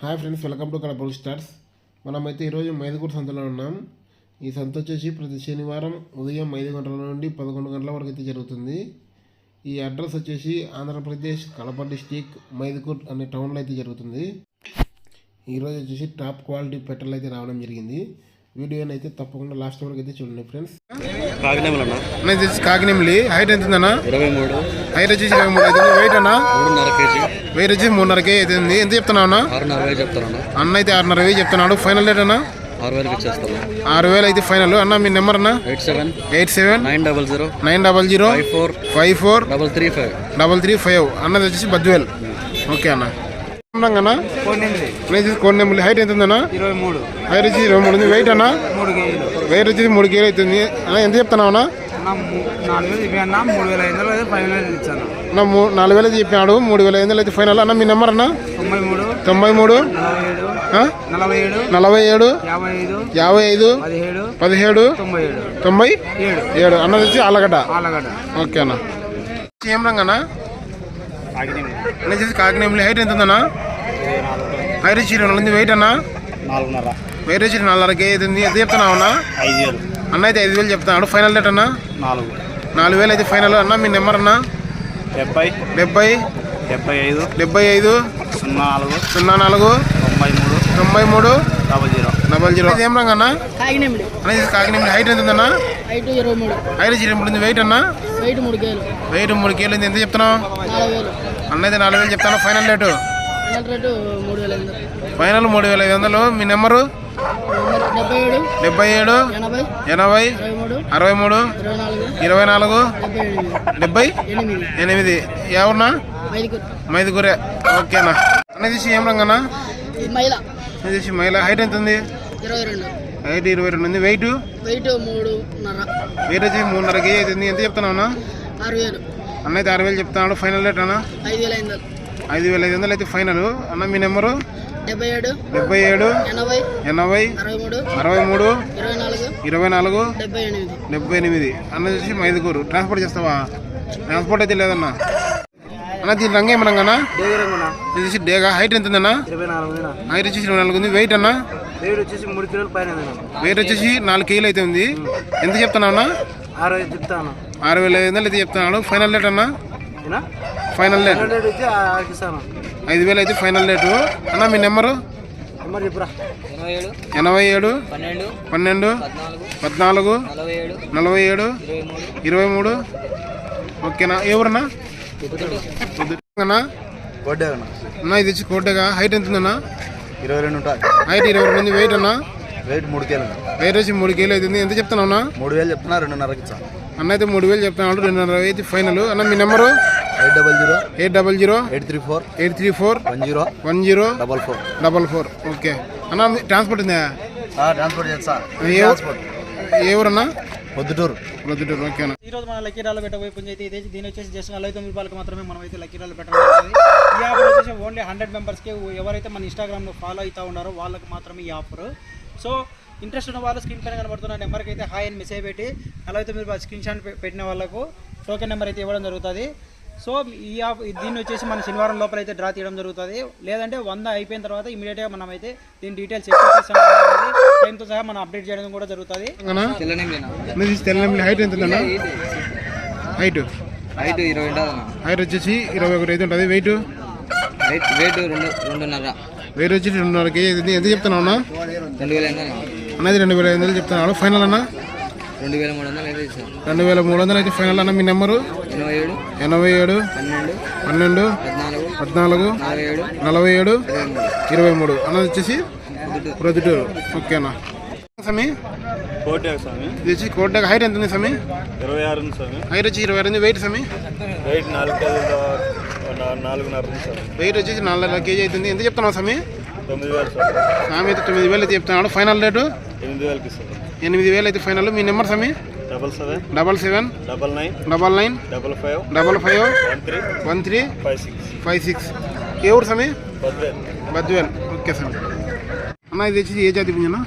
Hi friends welcome to కలపల్ stars మనమైతే ఈరోజు మైదుకూరు సంతలో ఉన్నాం. ఈ సంత వచ్చేసి ప్రతి శనివారం ఉదయం ఐదు గంటల నుండి పదకొండు గంటల వరకు అయితే జరుగుతుంది. ఈ అడ్రస్ వచ్చేసి ఆంధ్రప్రదేశ్ కడప డిస్టిక్ మైదుకూర్ అనే టౌన్లో అయితే జరుగుతుంది. ఈరోజు వచ్చేసి టాప్ క్వాలిటీ పెట్టలు అయితే రావడం జరిగింది. వీడియోని అయితే తప్పకుండా లాస్ట్ వరకు అయితే చూడండి ఫ్రెండ్స్ కాకినేమిలి హైట్ ఎంత ఉందన్నా ఇరవై మూడు. హైట్ వచ్చేసి ఇరవై మూడు. వెయిట్ అన్నా? మూడున్నర కేజీ. వెయిట్ వచ్చేసి మూడున్నర కేజీ అవుతుంది ఎంత చెప్తున్నావు అన్నా? ఆరున్నర వేలు చెప్తానన్న అన్న. అయితే ఆరున్నర వేలు చెప్తున్నాడు. ఫైనల్ రేట్ అన్నా? ఆరు వేలకి ఇచ్చేస్తాను ఆరు వేలు అయితే ఫైనల్. అన్న మీ నెంబర్ అన్న? Eight seven eight seven nine double zero nine double zero five four five four double three five. Double three five. అన్నది వచ్చేసి బద్వేల్. ఓకే అన్న. నెంబర్ హైట్ ఎంత ఉందన్న? ఇరవై మూడు. హైట్ వచ్చి ఇరవై మూడు ఉంది. వెయిట్ అన్న? వెయిట్ వచ్చేసి మూడు కేజీలు అవుతుంది. అన్న ఎంత చెప్తున్నావు అన్న? నాలుగు వేలు చెప్పినాడు మూడు వేల ఐదు అయితే ఫైనల్. అన్న మీ నెంబర్ అన్న? తొంభై మూడు తొంభై మూడు. నలభై ఏడు యాభై ఐదు పదిహేడు తొంభై ఏడు తొంభై ఏడు. ఏడు. అన్నది వచ్చి ఆలగడ్డ. ఆలగడ్డ. ఓకే అన్న. ఏం రంగు అన్న? అన్న వచ్చేసి కాకినేమిలి హైట్ ఎంత ఉందన్న? హైట్ వచ్చి ఇరవై నాలుగు వెయిట్ అన్న? నాలుగున్నర. వెయిట్ వచ్చి నాలుగున్నర ఉంది. ఎంత చెప్తున్నావు అన్న? ఐదు వేలు. అన్న అయితే ఐదు వేలు చెప్తున్నాడు. ఫైనల్ రేట్ అన్న? నాలుగు. నాలుగు వేలు అయితే ఫైనల్. అన్న మీ నెంబర్ అన్న? డెబ్బై. డెబ్బై. డెబ్బై ఐదు. డెబ్బై ఐదు. సున్నా నాలుగు. సున్నా నాలుగు. తొంభై మూడు. తొంభై మూడు. Double zero. Double zero. ఏం రంగు అన్న? కాకినేమిడి కాకినేమిలి హైట్ ఎంత ఉందన్న? హైట్ ఇరవై మూడు. హైట్ ఇరవై మూడు ఉంది. వెయిట్ అన్న? వెయిట్ మూడు కేలు. వెయిట్ మూడు ఉంది ఎంత చెప్తున్నావు? అన్న అయితే నాలుగు వేలు చెప్తాను. ఫైనల్ రేటు ఫైనల్ మూడు వేల ఐదు వందలు. మీ నెంబరు? డెబ్బై ఏడు ఎనభై అరవై మూడు ఇరవై నాలుగు డెబ్బై ఎనిమిది. ఐదుగురు మైదుగురే. ఓకేనా. తీసి ఏం రంగన్నా? ఇది మహిళ. హైట్ ఎంత ఉంది హైట్ ఇరవై రెండు. ఉంది. వెయిట్ వెయిట్ మూడున్నర. వెయిట్ వచ్చి మూడున్నర కేజీ అవుతుంది ఎంత చెప్తున్నావు అన్న? ఆరు వేలు. అన్న అయితే ఆరు వేలు చెప్తున్నాడు. ఫైనల్ రేట్ అన్న? ఐదు వేల ఐదు వందలు. ఐదు వేల ఐదు వందలు అయితే ఫైనల్. అన్న మీ నెంబరు? డెబ్బై ఏడు డెబ్బై ఏడు ఎనభై ఎనభై అరవై మూడు ఇరవై నాలుగు డెబ్బై ఎనిమిది. అన్న వచ్చి మైదుకూరు ట్రాన్స్పోర్ట్ చేస్తావా? ట్రాన్స్పోర్ట్ అయితే లేదన్నా. అన్న దీని రంగు ఏమి రంగన్నా డేగరంగునా ఇది వచ్చి డేగా హైట్ ఎంత ఉందన్నా హైట్ వచ్చేసి ఇరవై నాలుగు ఉంది. వెయిట్ అన్నా? రేట్ వచ్చేసి మూడు కిలోల పైన వెయిట్ వచ్చేసి నాలుగు కేజీలు అయితే ఉంది. ఎంత చెప్తున్నావు అన్న? ఆరు చెప్తాను ఆరు వేల ఐదు వందలు అయితే చెప్తున్నాడు. ఫైనల్ రేట్ అన్న? ఫైనల్ రేట్ ఐదు వేలు అయితే ఫైనల్ రేటు అన్న మీ నెంబరు? ఎనభై ఏడు పన్నెండు పద్నాలుగు నలభై ఏడు ఇరవై మూడు. ఓకేనా? ఎవరన్నా అన్నా? ఇది వచ్చి కోటగా హైట్ ఎంత ఉందన్నా ఇరవై రెండు హైట్ ఇరవై రెండు ఉంది వెయిట్ అన్నా? రేట్ మూడు కేలు వెయిట్ వచ్చి మూడు కేజీలు అవుతుంది. ఎంత చెప్తాను అన్న? మూడు వేలు చెప్తున్నా రెండున్నరకి అన్న అయితే మూడు వేలు చెప్తున్నాడు రెండున్నర అయితే ఫైనల్. అన్న మీ number? Eight double zero. Eight double zero? Eight three four. Eight three four? One zero. One zero? Double four. Double four. Okay. అన్న మీ ట్రాన్స్పోర్ట్ ఉందా? ట్రాన్స్పోర్ట్ చేస్తా ఏ ఏ ఊరన్నా? పొద్దుటూరు. ప్రొద్దుటూరు ఓకేనా ఈ రోజు మన లక్కీ రాళ్ళు పెట్టబోయే పుంజ అయితే ఇదే దీని వచ్చేసి జస్ట్ నలభై తొమ్మిది రూపాయలకు మాత్రమే మనం అయితే లక్కీ రాళ్ళు పెట్టడం ఈ ఆఫర్ వచ్చేసి ఓన్లీ హండ్రెడ్ మెంబర్స్కి ఎవరైతే మన ఇన్స్టాగ్రామ్లో ఫాలో అవుతా ఉన్నారో వాళ్ళకి మాత్రమే ఈ ఆఫర్ సో ఇంట్రెస్ట్ ఉన్న వాళ్ళు స్క్రీన్ పైన కనబడుతున్న నెంబర్కి అయితే హాయ్ అని మెసేజ్ పెట్టి నలభై తొమ్మిది రూపాయలు స్క్రీన్ షాట్ పెట్టిన వాళ్ళకు టోకెన్ నెంబర్ అయితే ఇవ్వడం జరుగుతుంది. సో ఈ ఆఫ్ దీన్ని వచ్చేసి మన శనివారం లోపల అయితే డ్రా తీయడం జరుగుతుంది. లేదంటే వంద అయిపోయిన తర్వాత ఇమీడియట్గా మనం అయితే దీని డీటెయిల్స్ టైంతో సహా మనం అప్డేట్ చేయడం కూడా జరుగుతుంది. మీరు హైట్ ఎంత ఉందన్నా? హైట్ హైట్ ఇరవై ఉంటుంది హైట్ వచ్చేసి ఇరవై ఒకటి అయితే ఉంటుంది. వెయిట్ వెయిట్ రెండు రెండున్నర. వెయిట్ వచ్చి రెండున్నర కేజీ అవుతుంది ఎంత చెప్తున్నావు అన్న? రెండు వేల ఎనిమిది అన్నది రెండు వేల ఐదు వందలు చెప్తున్నాడు ఫైనల్ అన్న? రెండు వేల మూడు వందలు అయితే ఇస్తాను రెండు వేల మూడు వందలు అయితే ఫైనల్ అన్న మీ నెంబరు? ఎనభై ఏడు ఎనభై ఏడు పన్నెండు పన్నెండు పద్నాలుగు నలభై ఏడు ఇరవై మూడు. అన్నది వచ్చేసి ప్రొద్దుటూరు. ఓకేనా సమీ కోటే స్వామి. ఇది వచ్చి కోట హైట్ ఎంత ఉంది సమీ ఇరవై ఆరు ఉంది స్వామి. హైట్ వచ్చి ఇరవై రెండు వెయిట్ సమీ వెయిట్ నాలుగు నాలుగున్నర ఉంది స్వామి. వెయిట్ వచ్చేసి నాలుగు కేజీ అవుతుంది. ఎంత చెప్తున్నావు సమీ తొమ్మిది వేలు స్వామి. స్వామి అయితే తొమ్మిది వేలు అయితే చెప్తున్నాడు. ఫైనల్ రేటు ఎనిమిది వేలకి ఇస్తాను ఎనిమిది వేలు అయితే ఫైనల్ మీ నెంబర్ సమీ double seven double seven double nine double nine double five double five one three one three five six five six ఏ ఊరు సమీ పదివేలు బద్వేల్. ఓకే సార్ అన్న ఇది వచ్చి ఏ జాతి పుంజనా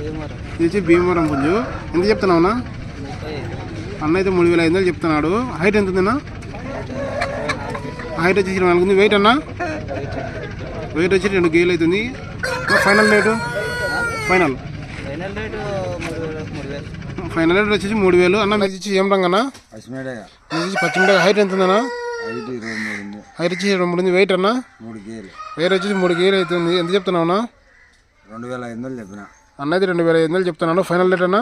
ఇది వచ్చి భీమవరం పుంజు. ఎంత చెప్తున్నావు అన్న? అన్న అయితే మూడు వేల ఐదు వందలు చెప్తున్నాడు. హైట్ ఎంత ఉందన్నా? హైట్ వచ్చేసి ఇరవై నాలుగు ఉంది. వెయిట్ అన్నా? వెయిట్ వచ్చి రెండు కేజీలు అవుతుంది. Final rate final final rate వచ్చేసి మూడు వేలు. అన్న ఇచ్చి ఏం రంగన్నా? పచ్చిమిరపకాయ. హైట్ ఎంత ఉందన్నా? హైట్ వచ్చి రెండు మూడు ఉంది. వెయిట్ అన్న? మూడు గేలు వెయిట్ వచ్చేసి మూడు కేజీలు అవుతుంది. ఎంత చెప్తున్నావు అన్న? రెండు వేల ఐదు వందలు చెప్పిన. అన్నది రెండు వేల ఐదు వందలు చెప్తున్నాను. ఫైనల్ రేట్ అన్న?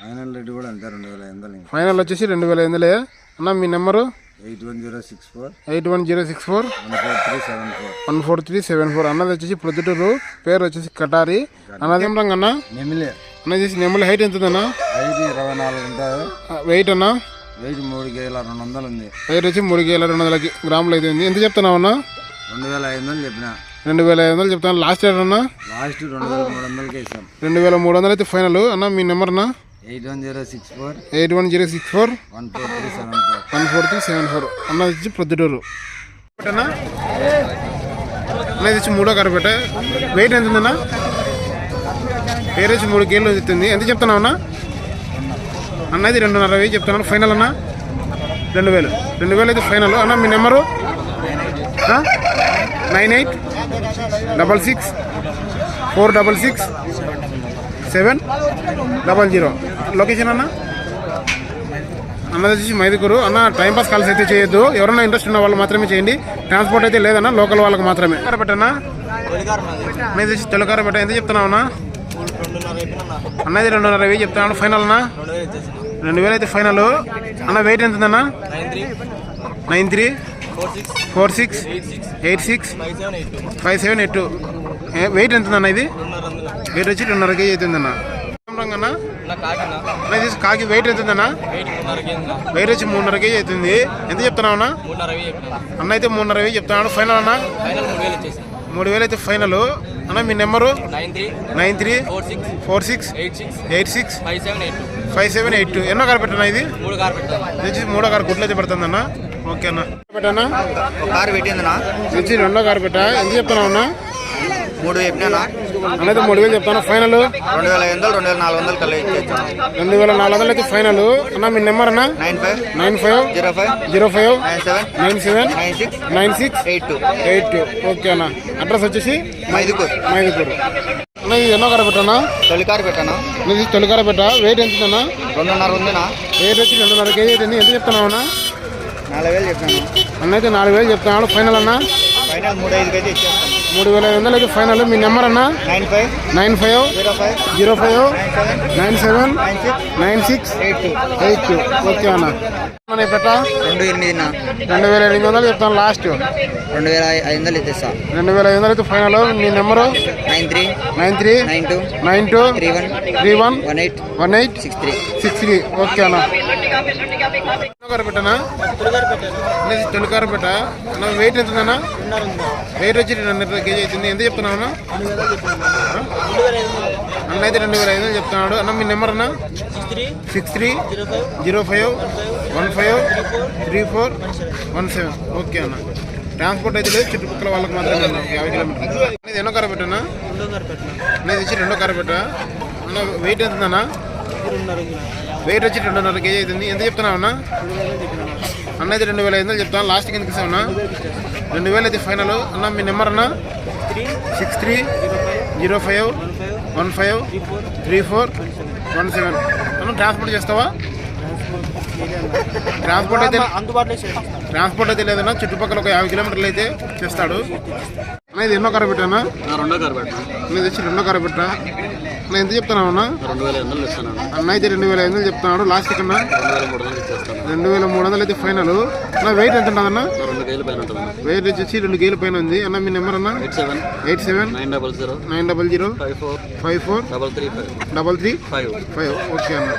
ఫైనల్ రేటు కూడా అంతే రెండు వేల ఐదు వందలు ఫైనల్ వచ్చేసి రెండు వేల ఐదు వందలే. అన్న మీ number? Eight one zero six four. Eight one zero six four. One four three seven four. One four three seven four. అన్నది వచ్చేసి ప్రొద్దుటూరు పేరు వచ్చేసి కటారి. అన్నది ఏం రంగు అన్న? నెమిలే. అన్న వచ్చేసి నెమ్మల హైట్ ఎంత ఉందన్న? ఐదు ఇరవై నాలుగు ఉంటుంది. వెయిట్ అన్న? వెయిట్ మూడు కేజీల రెండు వందలు ఉంది. వెయిట్ వచ్చి మూడు కేల రెండు వందల గ్రాములు అయితే ఉంది. ఎంత చెప్తున్నావు అన్న? రెండు వేల ఐదు వందలు చెప్పిన. రెండు వేల ఐదు వందలు చెప్తాను. లాస్ట్ రేట్ అన్న? లాస్ట్ రెండు వేల మూడు వందలకి ఇస్తాం. రెండు వేల మూడు వందలు అయితే ఫైనల్ అన్న మీ నెంబర్ అన్న? Eight one zero six four. Eight one zero six four. One four three seven four. One four three seven four. అన్న వచ్చి ప్రొద్దుటూరు. అన్న? అన్నది వచ్చి మూడో కరపేట వెయిట్ ఎంత ఉందన్న? పేరు వచ్చి మూడు కేళ్ళు చెప్తుంది ఎంత చెప్తున్నావు అన్న? అన్నది రెండున్నర వెయ్యి చెప్తున్నాను. ఫైనల్ అన్న? రెండు వేలు. రెండు వేలు అయితే ఫైనల్ అన్న మీ number nine eight. Double six four double six seven double zero. Location అన్న? అన్నది వచ్చేసి మైదుకూరు. అన్న టైం పాస్ కాల్స్ అయితే చేయొద్దు. ఎవరైనా ఇంట్రెస్ట్ ఉన్న వాళ్ళు మాత్రమే చేయండి. ట్రాన్స్పోర్ట్ అయితే లేదన్న లోకల్ వాళ్ళకి మాత్రమే. పెట్టనా అన్నది వచ్చి పెట్ట ఎంత చెప్తున్నావు అన్న? అన్నది రెండున్నర వెయ్యి చెప్తున్నాను. ఫైనల్ అన్న? రెండు వేలు అయితే ఫైనల్. అన్న వెయిట్ ఎంత ఉందన్న nine three. Four six eight six five seven eight two weight ఎంత ఉందన్న ఇది? వెయిట్ వచ్చి రెండున్నర కేజీ అవుతుందన్న. అన్న కాకి వెయిట్ ఎంత ఉందన్న వెయిట్ వచ్చి మూడున్నర కేజీ అవుతుంది. ఎంత చెప్తున్నావు అన్న? అన్న అయితే మూడున్నర వెయ్యి చెప్తున్నాడు. ఫైనల్ అన్న? మూడు వేలు అయితే ఫైనల్ అన్న మీ number? Nine three four six eight six five seven eight two. ఎన్నో కారు పెట్టనా ఇది? మూడో కారు గుడ్లు అయితే పడుతుంది అన్న ఓకే అన్న పెట్టనా కారు పెట్టిందినా వచ్చి రెండో కారు పెట్టా. ఎంత అన్న? మూడు చెప్పినా అన్నైతే మూడు వేలు చెప్తాను? ఫైనల్? రెండు వేల ఐదు వందలు రెండు వేల నాలుగు వందలు ఇచ్చేస్తాను రెండు వేల నాలుగు వందలు అయితే ఫైనల్. అన్న మీ నెంబర్ అన్న? Nine five nine five zero five zero five nine seven nine seven nine six nine six eight two eight two. Okay అన్న. అడ్రస్ వచ్చేసి? మైదుకూర్. మైదుకూరు. అన్న ఇది ఎన్నో కార పెట్టానా? తొలి కారు పెట్టాను? ఇది తొలికార పెట్ట. వెయిట్ ఎంత ఉందన్న రెండున్నర ఉందినా. వెయిట్ వచ్చి రెండున్నర కేజీ ఎంత చెప్తున్నావు అన్న? నాలుగు వేలు చెప్పాను అన్న అయితే నాలుగు వేలు చెప్తున్నాడు. ఫైనల్ అన్న? ఫైనల్ మూడు అయితే వేల ఐదు వందలు అయితే ఫైనల్ మీ నెంబర్ అన్న? Nine five nine five zero five nine seven nine six eight two eight two. Okay అన్న. మన పెట్ట రెండు ఎనిమిదినా రెండు వేల ఎనిమిది వందలు చెప్తాను లాస్ట్ రెండు వేల ఐదు వందలు ఇచ్చేస్తా. రెండు వేల ఐదు వందలు అయితే ఫైనల్ మీ number nine three nine three nine two nine two three one three one one eight one eight six three. Six three. Okay అన్న. తొలికార పెట్టనా తొలికార పెట్ట అన్న వెయిట్ ఎంత ఉందన్న వెయిట్ వచ్చి రెండున్నర కేజీ అవుతుంది. ఎంత చెప్తున్నావు అన్న? అన్న అయితే రెండు వేల ఐదు వందలు చెప్తున్నాడు. అన్న మీ నెంబర్ అన్న? Six three. Zero five. One five three four. One seven. Okay అన్న. ట్రాన్స్పోర్ట్ అయితే లేదు. చుట్టుపక్కల వాళ్ళకి మాత్రమే అన్న. యాభై కిలోమీటర్లు. ఇది ఎన్నో కార పెట్టనా అనేది వచ్చి రెండో కార పెట్ట అన్న వెయిట్ ఎంత ఉందన్న వెయిట్ వచ్చి రెండున్నర కేజీ అవుతుంది. ఎంత చెప్తున్నావు అన్న? అన్న అయితే రెండు వేల ఐదు వందలు చెప్తాను. లాస్ట్కి ఎందుకు ఇస్తావు అన్న? రెండు వేలు అయితే ఫైనల్ అన్న మీ నెంబర్ అన్న? Six three zero five one five three four one seven అన్న ట్రాన్స్పోర్ట్ చేస్తావా? ట్రాన్స్పోర్ట్ అయితే అందుబాటులో ట్రాన్స్పోర్ట్ అయితే లేదన్నా. చుట్టుపక్కల ఒక యాభై కిలోమీటర్లు అయితే చేస్తాడు. అన్న ఇది ఎన్నో కార పెట్టానా? రెండో కారు పెట్టిన. నేను వచ్చి రెండో కార పెట్టా? అన్న ఎంత చెప్తున్నావు అన్న రెండు వేల ఐదు వందలు ఇస్తాను అన్న అయితే రెండు వేల ఐదు వందలు చెప్తున్నాడు లాస్ట్ కన్నా రెండు వేల మూడు వందలు అయితే ఫైనల్ అన్న వెయిట్ ఎంత ఉంటుంది అన్న రెండు కేజీల పైన ఉంటుంది. వెయిట్ వచ్చేసి రెండు కేజీల పైన ఉంది. అన్న మీ నెంబర్ అన్న? Eight seven. Eight seven. Nine double zero. Nine double zero. Five four. Five four. Double three five. Double three. Five. Five. Okay అన్న.